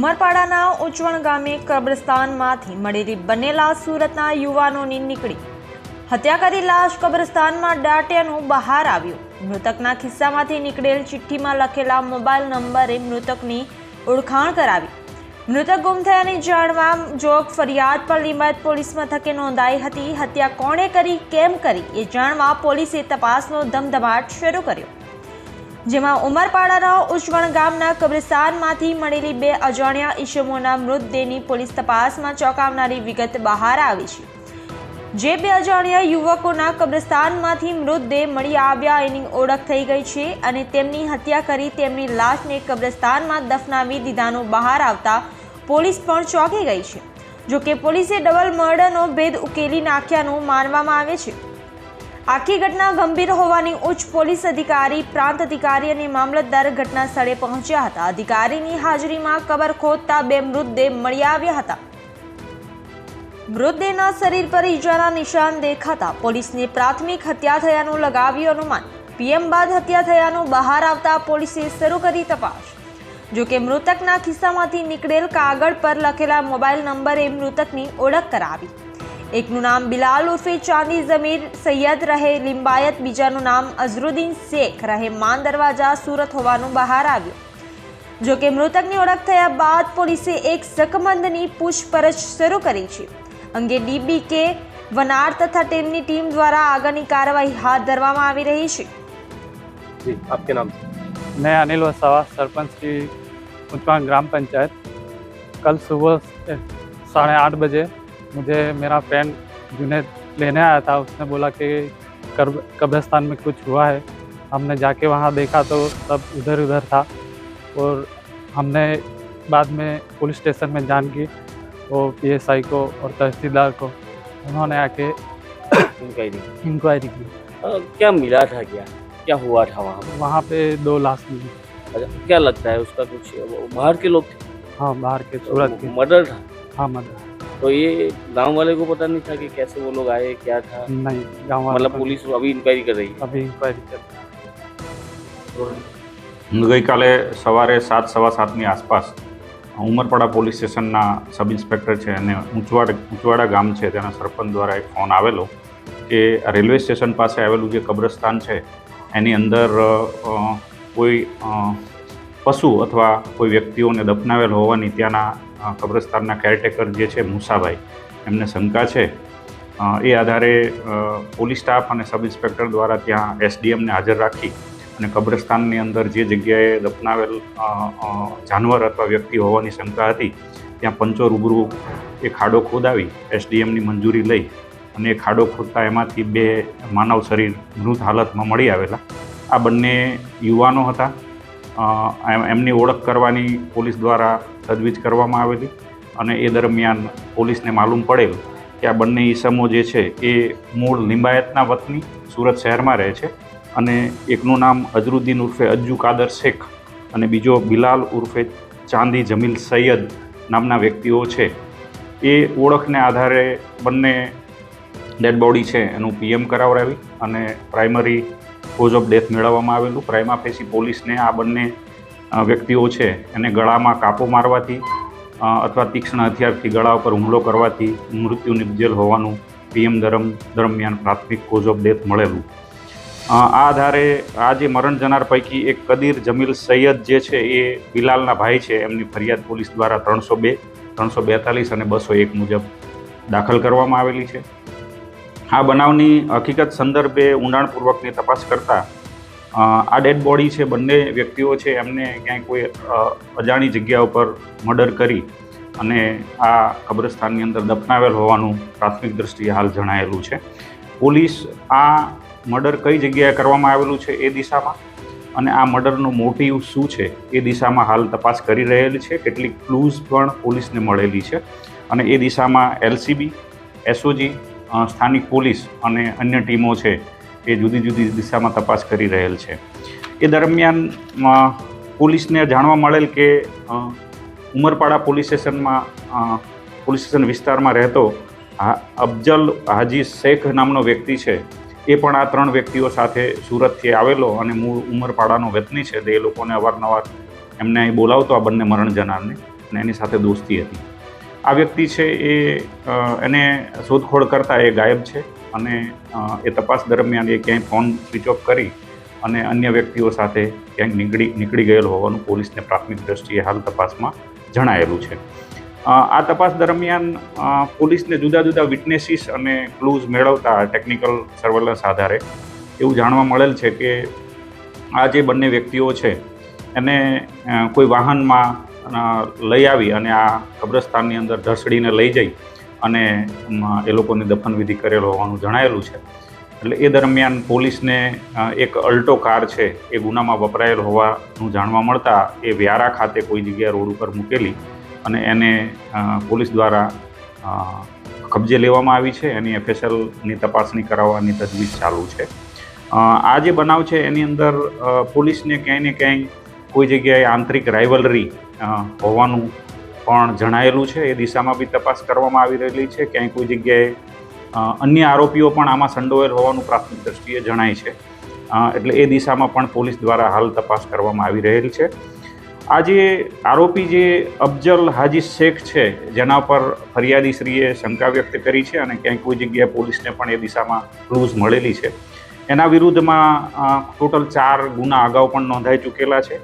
ઉમરપાડાના ઉચવણ ગામે કબ્રસ્તાનમાંથી મળેલી બનેલા સુરતના યુવાનોની નીકળી હત્યા કરી લાશ કબ્રસ્તાનમાં દાટ્યાનું બહાર આવ્યું. મૃતકના ખિસ્સામાંથી નીકળેલ ચિઠ્ઠીમાં લખેલા મોબાઈલ નંબરે મૃતકની ઓળખાણ કરાવી. મૃતક ગુમ થયાની જાણવા જોગ ફરિયાદ પણ લિંબાયત પોલીસ મથકે નોંધાઈ હતી. હત્યા કોણે કરી, કેમ કરી, એ જાણવા પોલીસે તપાસનો ધમધમાટ શરૂ કર્યો. જેમાં ઉમરપાડાના ઉચવણ ગામના કબ્રિસ્તાનમાંથી મળેલી બે અજાણ્યા ઈસમોના મૃતદેહની પોલીસ તપાસમાં ચોંકાવનારી વિગત બહાર આવી છે. જે બે અજાણ્યા યુવકોના કબ્રસ્તાનમાંથી મૃતદેહ મળી આવ્યા એની ઓળખ થઈ ગઈ છે અને તેમની હત્યા કરી તેમની લાશને કબ્રસ્તાનમાં દફનાવી દીધાનું બહાર આવતા પોલીસ પણ ચોંકી ગઈ છે. જોકે પોલીસે ડબલ મર્ડરનો ભેદ ઉકેલી નાખ્યાનું માનવામાં આવે છે. આખી ઘટના ગંભીર હોવાની ઉચ્ચ પોલીસ અધિકારી, પ્રાંત અધિકારી અને મામલતદાર ઘટના સ્થળે પહોંચ્યા હતા. અધિકારીની હાજરીમાં કબર ખોદતા બે મૃતદેહ મળી આવ્યા હતા. મૃતદેહના શરીર પર ઈજાના નિશાન દેખાતા પોલીસને પ્રાથમિક હત્યા થયાનું લગાવ્યું અનુમાન. પીએમ બાદ હત્યા થયાનું બહાર આવતા પોલીસે શરૂ કરી તપાસ. જોકે મૃતકના ખિસ્સામાંથી નીકળેલ કાગળ પર લખેલા મોબાઈલ નંબરે મૃતકની ઓળખ કરાવી. એકનું નામ બિલાલ ઉર્ફે ચાંદી જમીર સૈયદ રહે લિંબાયત બીજાનું નામ અઝરુદ્દીન શેખ રહે માન દરવાજા સુરત હોવાનું બહાર આવ્યું જોકે મૃતકની ઓળખ થયા બાદ પોલીસે એક શકમંદની પૂછપરછ શરૂ કરી છે અંગે ડીબી કે વનાર તથા તેમની ટીમ દ્વારા આગળની કાર્યવાહી હાથ ધરવામાં આવી રહી છે जी आपके नाम से मैं अनिल वसावा सरपंच की उच्चवान ग्राम पंचायत कल सुबह से साढ़े आठ बजे मुझे मेरा फ्रेंड जुनेद लेने आया था उसने बोला कि कब्र- कब्रिस्तान में कुछ हुआ है। हमने जाके वहाँ देखा तो सब इधर उधर था और हमने बाद में पुलिस स्टेशन में जान की वो पीएसआई को और तहसीलदार को। उन्होंने आके इंक्वायरी इंक्वायरी की। क्या मिला था क्या? क्या हुआ था वहाँ वहाँ पे दो लाश मिली। अच्छा, क्या लगता है उसका कुछ? बाहर के लोग थे? हाँ बाहर के सूरत के। मर्डर था? हाँ मदर तो ये गांव वाले को पता नहीं था कि कैसे वो लोग आए क्या था नहीं गाँव वालों मतलब को- पुलिस अभी इंक्वायरी कर रही है अभी इंक्वायरी चल रहा ગઈકાલે સવારે સાત સવા સાતની આસપાસ ઉમરપાડા પોલીસ સ્ટેશનના સબ ઇન્સ્પેક્ટર છે અને ઊંચવાડ ઊંચવાડા ગામ છે તેના સરપંચ દ્વારા એક ફોન આવેલો કે આ રેલવે સ્ટેશન પાસે આવેલું જે કબ્રસ્તાન છે એની અંદર અ, કોઈ અ, પશુ અથવા કોઈ વ્યક્તિઓને દફનાવેલ હોવાની ત્યાંના કબ્રસ્તાનના કેરટેકર જે છે મુસાભાઈ, એમને શંકા છે. એ આધારે પોલીસ સ્ટાફ અને સબ ઇન્સ્પેક્ટર દ્વારા ત્યાં એસડીએમને હાજર રાખી અને કબ્રસ્તાનની અંદર જે જગ્યાએ દફનાવેલ જાનવર અથવા વ્યક્તિ હોવાની શંકા હતી, ત્યાં પંચો રૂબરૂ એ ખાડો ખોદાવી એસડીએમની મંજૂરી લઈ અને એ ખાડો ખોદતા એમાંથી બે માનવ શરીર મૃત હાલતમાં મળી આવેલા. આ બંને યુવાનો હતા. એમની ઓળખ કરવાની પોલીસ દ્વારા તજવીજ કરવામાં આવેલી અને એ દરમિયાન પોલીસને માલુમ પડેલ કે આ બંને ઈસમો જે છે એ મૂળ લિંબાયતના વતની સુરત શહેરમાં રહે છે અને એકનું નામ અઝરુદ્દીન ઉર્ફે અજ્જુ કાદર શેખ અને બીજો બિલાલ ઉર્ફે ચાંદી જમીલ સૈયદ નામના વ્યક્તિઓ છે. એ ઓળખને આધારે બંને ડેડ બોડી છે એનું પીએમ કરાવડાવી અને પ્રાઇમરી કોઝ ઓફ ડેથ મેળવવામાં આવેલું. પ્રાઇમા ફેસી પોલીસને આ બંને વ્યક્તિઓ છે, એને ગળામાં કાપો મારવાથી અથવા તીક્ષ્ણ હથિયારથી ગળા ઉપર હુમલો કરવાથી મૃત્યુ નિપજેલ હોવાનું પીએમ દરમ દરમિયાન પ્રાથમિક કોઝ ઓફ ડેથ મળેલું. આ આધારે આ જે મરણ જનાર પૈકી એક કદીર જમીલ સૈયદ જે છે, એ બિલાલના ભાઈ છે. એમની ફરિયાદ પોલીસ દ્વારા ત્રણસો બે, ત્રણસો બેતાલીસ અને બસો એક મુજબ દાખલ કરવામાં આવેલી છે. આ બનાવની હકીકત સંદર્ભે ઊંડાણપૂર્વકની તપાસ કરતાં આ ડેડ બોડી છે, બંને વ્યક્તિઓ છે, એમને ક્યાંય કોઈ અજાણી જગ્યા ઉપર મર્ડર કરી અને આ કબ્રસ્તાનની અંદર દફનાવેલ હોવાનું પ્રાથમિક દ્રષ્ટિએ હાલ જણાયેલું છે. પોલીસ આ મર્ડર કઈ જગ્યાએ કરવામાં આવેલું છે એ દિશામાં અને આ મર્ડરનું મોટિવ શું છે એ દિશામાં હાલ તપાસ કરી રહેલી છે. કેટલીક ક્લૂઝ પણ પોલીસને મળેલી છે અને એ દિશામાં એલસીબી, એસઓજી સ્થાનિક પોલીસ અને અન્ય ટીમો છે એ જુદી જુદી દિશામાં તપાસ કરી રહેલ છે. એ દરમિયાન પોલીસને જાણવા મળેલ કે ઉમરપાડા પોલીસ સ્ટેશનમાં પોલીસ સ્ટેશન વિસ્તારમાં રહેતો અફજલ હાજી શેખ નામનો વ્યક્તિ છે. એ પણ આ ત્રણ વ્યક્તિઓ સાથે સુરતથી આવેલો અને મૂળ ઉમરપાડાનો વતની છે. તે એ લોકોને અવારનવાર એમને અહીં બોલાવતો આ બંને મરણ જનારને અને એની સાથે દોસ્તી હતી. આ વ્યક્તિ છે એ એને શોધખોળ કરતાં એ ગાયબ છે અને એ તપાસ દરમિયાન એ ક્યાંય ફોન સ્વિચ ઓફ કરી અને અન્ય વ્યક્તિઓ સાથે ક્યાંક નીકળી નીકળી ગયેલ હોવાનું પોલીસને પ્રાથમિક દ્રષ્ટિએ હાલ તપાસમાં જણાયેલું છે. આ તપાસ દરમિયાન પોલીસને જુદા જુદા વિટનેસીસ અને ક્લૂઝ મેળવતા ટેકનિકલ સર્વેલન્સ આધારે એવું જાણવા મળેલ છે કે આ જે બંને વ્યક્તિઓ છે, એને કોઈ વાહનમાં લઈ આવી અને આ કબ્રસ્તાનની અંદર ઢસડીને લઈ જઈ અને એ લોકોની દફનવિધિ કરેલો હોવાનું જણાયેલું છે. એટલે એ દરમિયાન પોલીસને એક અલ્ટો કાર છે, એ ગુનામાં વપરાયેલ હોવાનું જાણવા મળતા એ વ્યારા ખાતે કોઈ જગ્યાએ રોડ ઉપર મૂકેલી અને એને પોલીસ દ્વારા કબજે લેવામાં આવી છે. એની એફએસએલની તપાસણી કરાવવાની તજવીજ ચાલુ છે. આ જે બનાવ છે, એની અંદર પોલીસને ક્યાંય ને ક્યાંય કોઈ જગ્યાએ આંતરિક રાઇવલરી હોવાનું પણ જણાયેલું છે. એ દિશામાં બી તપાસ કરવામાં આવી રહેલી છે. ક્યાંય કોઈ જગ્યાએ અન્ય આરોપીઓ પણ આમાં સંડોવાયેલ હોવાનું પ્રાથમિક દ્રષ્ટિએ જણાય છે. એટલે એ દિશામાં પણ પોલીસ દ્વારા હાલ તપાસ કરવામાં આવી રહેલ છે. આ જે આરોપી જે અફજલ હાજી શેખ છે, જેના પર ફરિયાદીશ્રીએ શંકા વ્યક્ત કરી છે અને ક્યાંય કોઈ જગ્યાએ પોલીસને પણ એ દિશામાં ક્લૂઝ મળેલી છે. એના વિરુદ્ધમાં ટોટલ ચાર ગુના અગાઉ પણ નોંધાઈ ચૂકેલા છે.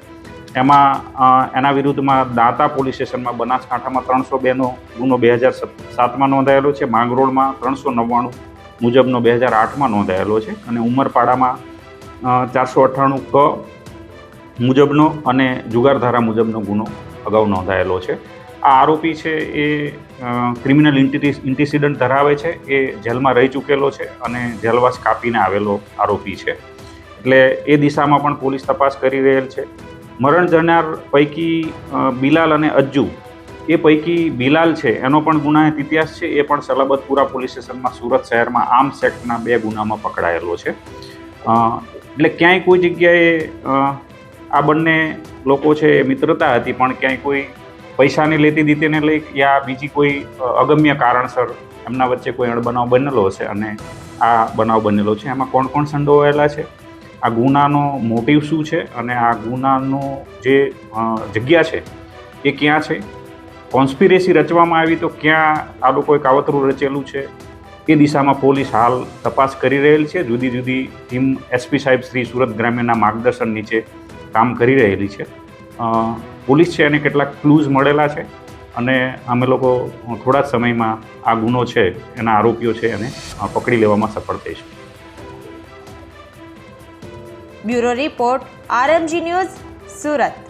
એમાં એના વિરુદ્ધમાં દાંતા પોલીસ સ્ટેશનમાં બનાસકાંઠામાં ત્રણસો બેનો ગુનો બે હજાર સાતમાં નોંધાયેલો છે. માંગરોળમાં ત્રણસો નવ્વાણું મુજબનો બે હજાર આઠમાં નોંધાયેલો છે. અને ઉમરપાડામાં ચારસો અઠ્ઠાણું ક મુજબનો અને જુગારધારા મુજબનો ગુનો અગાઉ નોંધાયેલો છે. આ આરોપી છે એ ક્રિમિનલ ઇન્ટિસિડન્ટ ધરાવે છે. એ જેલમાં રહી ચૂકેલો છે અને જેલવાસ કાપીને આવેલો આરોપી છે. એટલે એ દિશામાં પણ પોલીસ તપાસ કરી રહેલ છે. મરણ જનાર પૈકી બિલાલ અને અજ્જુ. એ પૈકી બિલાલ છે, એનો પણ ગુનાહિત ઇતિહાસ છે, એ પણ સલાબતપુરા પોલીસ સ્ટેશનમાં સુરત શહેરમાં આર્મ સેક્ટના બે ગુનામાં પકડાયેલો છે. એટલે ક્યાંય કોઈ જગ્યાએ આ બંને લોકો છે એ મિત્રતા હતી, પણ ક્યાંય કોઈ પૈસાની લેતી દીતીને લઈ યા બીજી કોઈ અગમ્ય કારણસર એમના વચ્ચે કોઈ અણબનાવ બનેલો હશે અને આ બનાવ બનેલો છે. એમાં કોણ કોણ સંડોવાયેલા છે? આ ગુનાનો મોટિવ શું છે અને આ ગુનાનો જે જગ્યા છે એ ક્યાં છે? કોન્સ્પિરેસી રચવામાં આવી તો ક્યાં આ લોકોએ કાવતરું રચેલું છે? એ દિશામાં પોલીસ હાલ તપાસ કરી રહેલ છે. જુદી જુદી ટીમ એસપી સાહેબ શ્રી સુરત ગ્રામ્યના માર્ગદર્શન નીચે કામ કરી રહેલી છે. પોલીસ છે એને કેટલાક ક્લૂઝ મળેલા છે અને અમે લોકો થોડા જ સમયમાં આ ગુનો છે, એના આરોપીઓ છે એને પકડી લેવામાં સફળ થઈશું. Bureau report RMG news Surat.